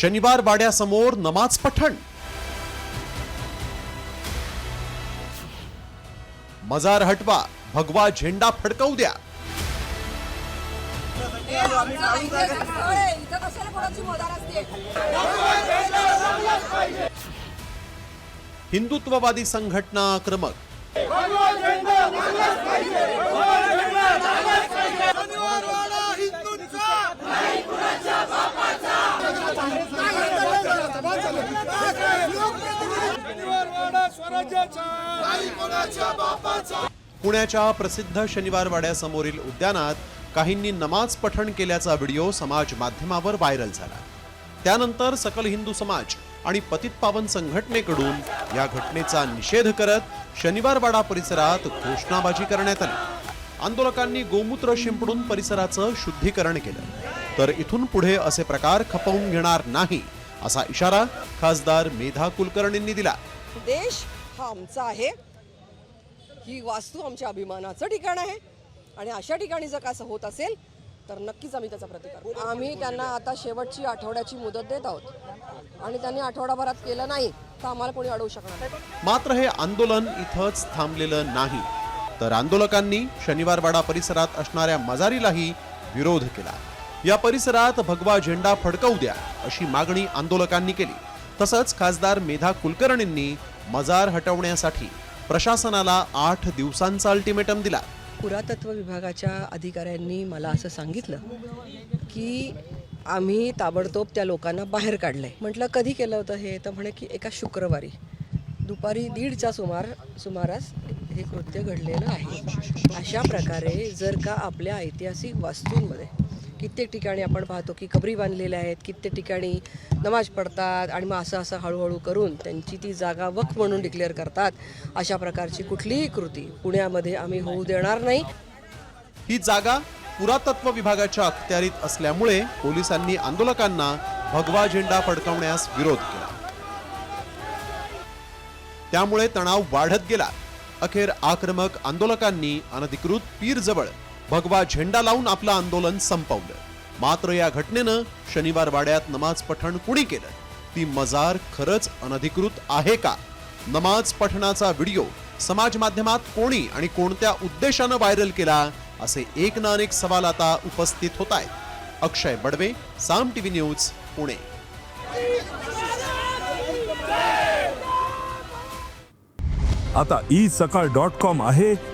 शनिवार वाड्यासमोर नमाज पठण. मजार हटवा भगवा झेंडा फडकवू द्या. हिंदुत्ववादी संघटना आक्रमक. पुण्याच्या प्रसिद्ध शनिवार वाड्यासमोरील उद्यानात काहींनी नमाज पठण केल्याचा व्हिडिओ समाज माध्यमावर व्हायरल झाला. त्यानंतर सकल हिंदू समाज आणि पतित पावन संघटनेकडून या घटनेचा निषेध करत शनिवारवाडा परिसरात घोषणाबाजी करण्यात आली. आंदोलकांनी गोमूत्र शिंपडून परिसराचं शुद्धीकरण केलं. तर इथून पुढे असे प्रकार खपवून घेणार नाही असा इशारा खासदार मेधा कुलकर्णींनी दिला. देश हा आमचा आहे. ही वास्तू आमच्या अभिमानाचं ठिकाण आहे. आणि अशा ठिकाणी जर का असं होत असेल तर नक्कीच आम्ही त्याचा प्रतिकार आम्ही त्यांना आता शेवटची आठवड्याची मुदत देत आहोत. आणि त्यांनी आठवडाभरात केलं नाही तर आम्हाला कोणी अडवू शकणार मात्र हे आंदोलन इथंच थांबलेलं नाही. तर आंदोलकांनी शनिवारवाडा परिसरात असणाऱ्या मजारीलाही विरोध केला. या परिसरात भगवा झेंडा फडकवू द्या अशी मागणी आंदोलकांनी केली. तसंच खासदार मेधा कुलकर्णींनी मजार हटवण्यासाठी प्रशासनाला आठ दिवसांचा अल्टिमेटम दिला. पुरातत्व विभागाच्या अधिकाऱ्यांनी मला असं सांगितलं की आम्ही ताबडतोब त्या लोकांना बाहेर काढलंय. म्हटलं कधी केलं होतं हे? तर म्हणे की एका शुक्रवारी. दुपारी दीडच्या सुमार सुमारास हे कृत्य घडलेलं आहे. अशा प्रकारे जर का आपल्या ऐतिहासिक वास्तूंमध्ये कित्येक ठिकाणी आपण पाहतो की कबरी बांधलेल्या आहेत कित्येक ठिकाणी नमाज पडतात आणि मग असं असं हळूहळू करून त्यांची ती जागा वक्फ म्हणून डिक्लेअर करतात. अशा प्रकारची कुठलीही कृती पुण्यामध्ये आम्ही होऊ देणार नाही. ही जागा पुरातत्व विभागाच्या अखत्यारीत असल्यामुळे पोलिसांनी आंदोलकांना भगवा झेंडा फडकवण्यास विरोध केला. त्यामुळे तणाव वाढत गेला. अखेर आक्रमक आंदोलकांनी अनधिकृत पीर जवळ भगवा झेंडा लावून आपलं आंदोलन संपवलं. मात्र या घटनेनं शनिवार वाड्यात नमाज पठण कुणी केलं? ती मजार खरंच अनधिकृत आहे का? नमाज पठणाचा व्हिडिओ समाज माध्यमात कोणी आणि कोणत्या उद्देशानं व्हायरल केला? असे एक ना अनेक सवाल आता उपस्थित होत आहेत. Akshay Badve Saam TV news Pune. आता ई सकाळ डॉट कॉम आहे.